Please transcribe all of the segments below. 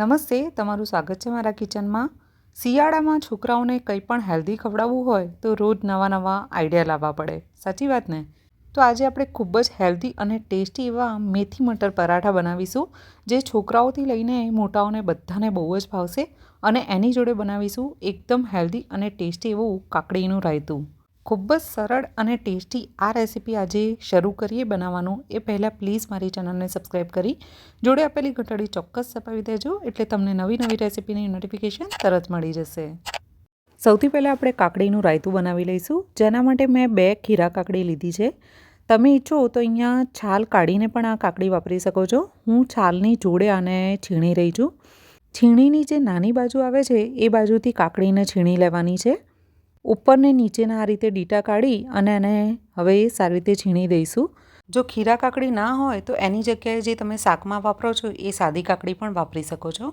નમસ્તે, તમારું સ્વાગત છે મારા કિચનમાં. શિયાળામાં છોકરાઓને કંઈ પણ હેલ્ધી ખવડાવવું હોય, તો રોજ નવા નવા આઈડિયા લાવવા પડે. સાચી વાત ને? તો આજે આપણે ખૂબ જ હેલ્ધી અને ટેસ્ટી એવા મેથી મટર પરાઠા બનાવીશું, જે છોકરાઓથી લઈને મોટાઓને બધાને બહુ જ ભાવશે અને એની જોડે બનાવીશું એકદમ હેલ્ધી અને ટેસ્ટી એવું કાકડીનું રાયતું. ખૂબ જ સરળ અને ટેસ્ટી આ રેસીપી આજે શરૂ કરીએ બનાવવાનું. એ પહેલાં પ્લીઝ મારી ચેનલને સબસ્ક્રાઈબ કરી જોડે આપેલી ઘંટડી ચોક્કસ સપાવી દેજો એટલે તમને નવી નવી રેસીપીની નોટિફિકેશન તરત મળી જશે. સૌથી પહેલાં આપણે કાકડીનું રાયતું બનાવી લઈશું. જેના માટે મેં બે ખીરા કાકડી લીધી છે. તમે ઈચ્છો તો અહીંયા છાલ કાઢીને પણ આ કાકડી વાપરી શકો છો. હું છાલની જોડે આને છીણી રહી છું. છીણીની જે નાની બાજુ આવે છે, એ બાજુથી કાકડીને છીણી લેવાની છે. ઉપરને નીચેના આ રીતે ડીટા કાઢી અને એને હવે સારી રીતે છીણી દઈશું. જો ખીરા કાકડી ના હોય તો એની જગ્યાએ જે તમે શાકમાં વાપરો છો એ સાદી કાકડી પણ વાપરી શકો છો.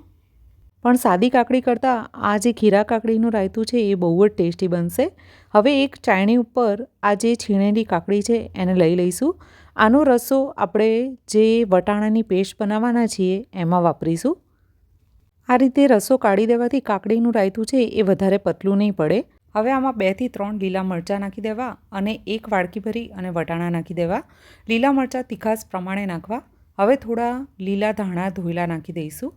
પણ સાદી કાકડી કરતાં આ જે ખીરા કાકડીનું રાયતું છે એ બહુ જ ટેસ્ટી બનશે. હવે એક ચાયણી ઉપર આ જે છીણેલી કાકડી છે એને લઈ લઈશું. આનો રસો આપણે જે વટાણાની પેસ્ટ બનાવવાના છીએ એમાં વાપરીશું. આ રીતે રસો કાઢી દેવાથી કાકડીનું રાયતું છે એ વધારે પતલું નહીં પડે. હવે આમાં બેથી ત્રણ લીલા મરચાં નાખી દેવા અને એક વાડકી ભરી અને વટાણા નાખી દેવા. લીલા મરચાં તીખાસ પ્રમાણે નાખવા. હવે થોડા લીલા ધાણા ધોયેલા નાખી દઈશું.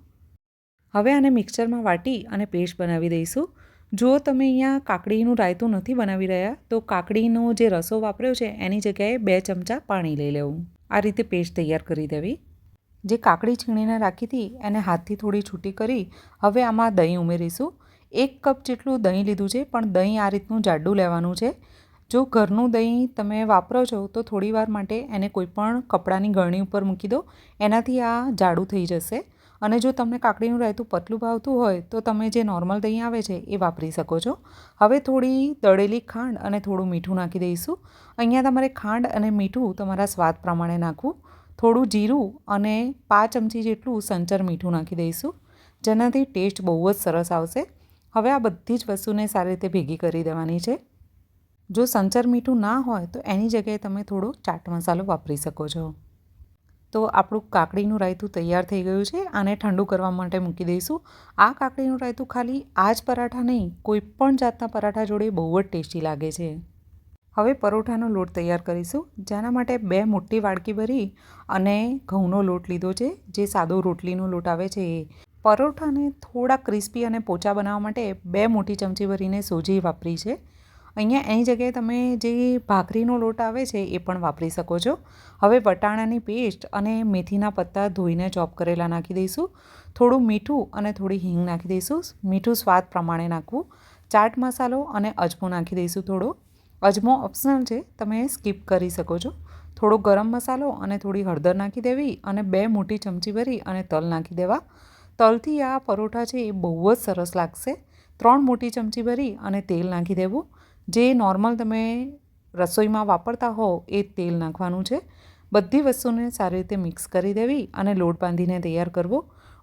હવે આને મિક્સરમાં વાટી અને પેસ્ટ બનાવી દઈશું. જો તમે અહીંયા કાકડીનું રાયતું નથી બનાવી રહ્યા, તો કાકડીનો જે રસો વાપર્યો છે, એની જગ્યાએ બે ચમચા પાણી લઈ લેવું. આ રીતે પેસ્ટ તૈયાર કરી દેવી. જે કાકડી છીણીને રાખી હતી, એને હાથથી થોડી છૂટી કરી હવે આમાં દહીં ઉમેરીશું. એક કપ જેટલું દહીં લીધું છે, પણ દહીં આ રીતનું જાડું લેવાનું છે. જો ઘરનું દહીં તમે વાપરો છો, તો થોડી વાર માટે એને કોઈપણ કપડાની ગળણી ઉપર મૂકી દો. એનાથી આ જાડું થઈ જશે. અને જો તમને કાકડીનું રાયતું પતલું ભાવતું હોય, તો તમે જે નોર્મલ દહીં આવે છે, એ વાપરી શકો છો. હવે થોડી દળેલી ખાંડ અને થોડું મીઠું નાખી દઈશું. અહીંયા તમારે ખાંડ અને મીઠું તમારા સ્વાદ પ્રમાણે નાખવું. થોડું જીરું અને પાંચ ચમચી જેટલું સંચર મીઠું નાખી દઈશું. જેનાથી ટેસ્ટ બહુ જ સરસ આવશે. હવે આ બધી જ વસ્તુને સારી રીતે ભેગી કરી દેવાની છે. જો સંચર મીઠું ના હોય તો એની જગ્યાએ તમે થોડો ચાટ મસાલો વાપરી શકો છો. તો આપણું કાકડીનું રાયતું તૈયાર થઈ ગયું છે, આને ઠંડુ કરવા માટે મૂકી દઈશું. આ કાકડીનું રાયતું ખાલી આ જ પરાઠા નહીં, કોઈ પણ જાતના પરાઠા જોડે બહુ જ ટેસ્ટી લાગે છે. હવે પરોઠાનો લોટ તૈયાર કરીશું, જેના માટે બે મોટી વાડકી ભરી અને ઘઉંનો લોટ લીધો છે, જે સાદો રોટલીનો લોટ આવે છે એ. પરોઠાને થોડા ક્રિસ્પી અને પોચા બનાવવા માટે બે મોટી ચમચી ભરીને સોજી વાપરી છે. અહીંયા એની જગ્યાએ તમે જે ભાખરીનો લોટ આવે છે એ પણ વાપરી શકો છો. હવે વટાણાની પેસ્ટ અને મેથીના પત્તા ધોઈને ચોપ કરેલા નાખી દઈશું. થોડું મીઠું અને થોડી હિંગ નાખી દઈશું. મીઠું સ્વાદ પ્રમાણે નાખવું. ચાટ મસાલો અને અજમો નાખી દઈશું થોડો. અજમો ઓપ્શનલ છે, તમે સ્કીપ કરી શકો છો. થોડો ગરમ મસાલો અને થોડી હળદર નાખી દેવી અને બે મોટી ચમચી ભરી અને તલ નાખી દેવા. તલથી આ પરોઠા છે એ બહુ જ સરસ લાગશે. ત્રણ મોટી ચમચી ભરી અને તેલ નાખી દેવું. જે નોર્મલ તમે રસોઈમાં વાપરતા હો એ તેલ નાખવાનું છે. બધી વસ્તુને સારી રીતે મિક્સ કરી દેવી અને લોટ બાંધીને તૈયાર કરવો.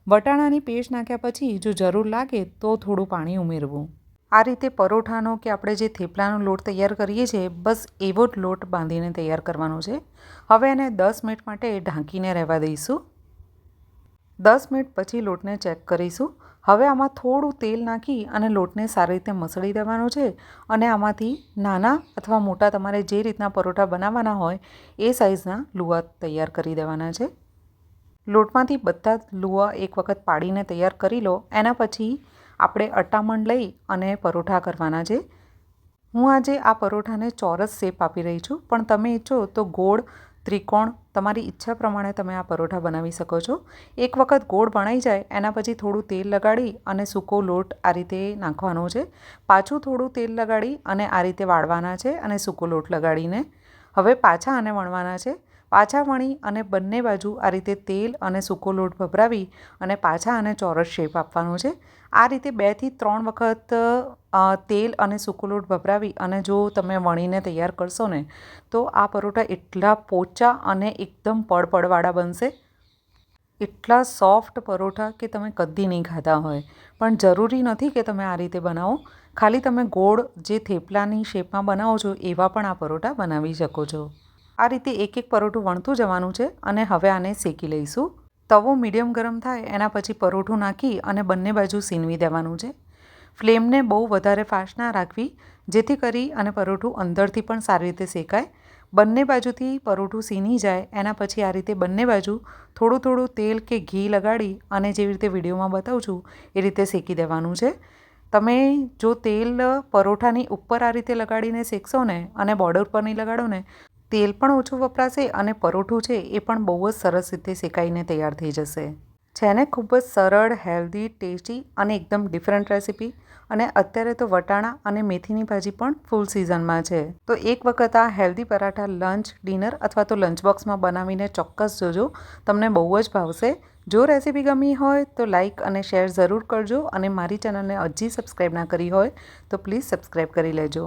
વટાણાની પેસ્ટ નાખ્યા પછી જો જરૂર લાગે તો થોડું પાણી ઉમેરવું. આ રીતે પરોઠાનો કે આપણે જે થેપલાનો લોટ તૈયાર કરીએ છીએ, બસ એવો જ લોટ બાંધીને તૈયાર કરવાનો છે. હવે એને દસ મિનિટ માટે ઢાંકીને રહેવા દઈશું. દસ મિનિટ પછી લોટને ચેક કરીશું. હવે આમાં થોડું તેલ નાખી અને લોટને સારી રીતે મસળી દેવાનો છે અને આમાંથી નાના અથવા મોટા તમારે જે રીતના પરોઠા બનાવવાના હોય એ સાઇઝના લુવા તૈયાર કરી દેવાના છે. લોટમાંથી બધા લુવા એક વખત પાડીને તૈયાર કરી લો. એના પછી આપણે અટામણ લઈ અને પરોઠા કરવાના છે. હું આજે આ પરોઠાને ચોરસ શેપ આપી રહી છું. પણ તમે ઈચ્છો તો ગોળ, ત્રિકોણ તમારી ઈચ્છા પ્રમાણે તમે આ પરોઠા બનાવી શકો છો. એક વખત ગોળ ભણાઈ જાય, એના પછી થોડું તેલ લગાડી અને સૂકો લોટ આ રીતે નાખવાનો છે. પાછું થોડું તેલ લગાડી અને આ રીતે વાળવાના છે અને સૂકો લોટ લગાડીને હવે પાછા આને વણવાના છે. પાછા વણી અને બંને બાજુ આ રીતે તેલ અને સૂકો લોટ ભભરાવી અને પાછા આને ચોરસ શેપ આપવાનો છે. આ રીતે બેથી ત્રણ વખત તેલ અને સૂકો લોટ ભભરાવી અને જો તમે વણીને તૈયાર કરશો ને, તો આ પરોઠા એટલા પોચા અને એકદમ પડપડવાળા બનશે. એટલા સોફ્ટ પરોઠા કે તમે કદી નહીં ખાતા હોય. પણ જરૂરી નથી કે તમે આ રીતે બનાવો. ખાલી તમે ગોળ જે થેપલાની શેપમાં બનાવો છો એવા પણ આ પરોઠા બનાવી શકો છો. આ રીતે એક એક પરોઠું વણતું જવાનું છે અને હવે આને શેકી લઈશું. તવો મીડિયમ ગરમ થાય, એના પછી પરોઠું નાખી અને બંને બાજુ સીનવી દેવાનું છે. ફ્લેમને બહુ વધારે ફાસ્ટ ના રાખવી, જેથી કરી અને પરોઠું અંદરથી પણ સારી રીતે શેકાય. બંને બાજુથી પરોઠું સીની જાય, એના પછી આ રીતે બંને બાજુ થોડું થોડું તેલ કે ઘી લગાડી અને જેવી રીતે વિડીયોમાં બતાવું છું, એ રીતે શેકી દેવાનું છે. તમે જો તેલ પરોઠાની ઉપર આ રીતે લગાડીને શેકશો ને અને બોર્ડર પર નહીં લગાડો ને તેલ પણ ઓછું વપરાશે અને પરોઠું છે એ પણ બહુ જ સરસ રીતે શેકાઈને તૈયાર થઈ જશે. છે ખૂબ જ સરળ, હેલ્ધી, ટેસ્ટી અને એકદમ ડિફરન્ટ રેસીપી. અને અત્યારે તો વટાણા અને મેથીની ભાજી પણ ફૂલ સિઝનમાં છે. તો એક વખત આ હેલ્ધી પરાઠા લંચ, ડિનર અથવા તો લંચ બોક્સમાં બનાવીને ચોક્કસ જોજો. તમને બહુ જ ભાવશે. જો રેસીપી ગમી હોય તો લાઇક અને શેર જરૂર કરજો અને મારી ચેનલને હજી સબસ્ક્રાઈબ ના કરી હોય તો પ્લીઝ સબસ્ક્રાઈબ કરી લેજો.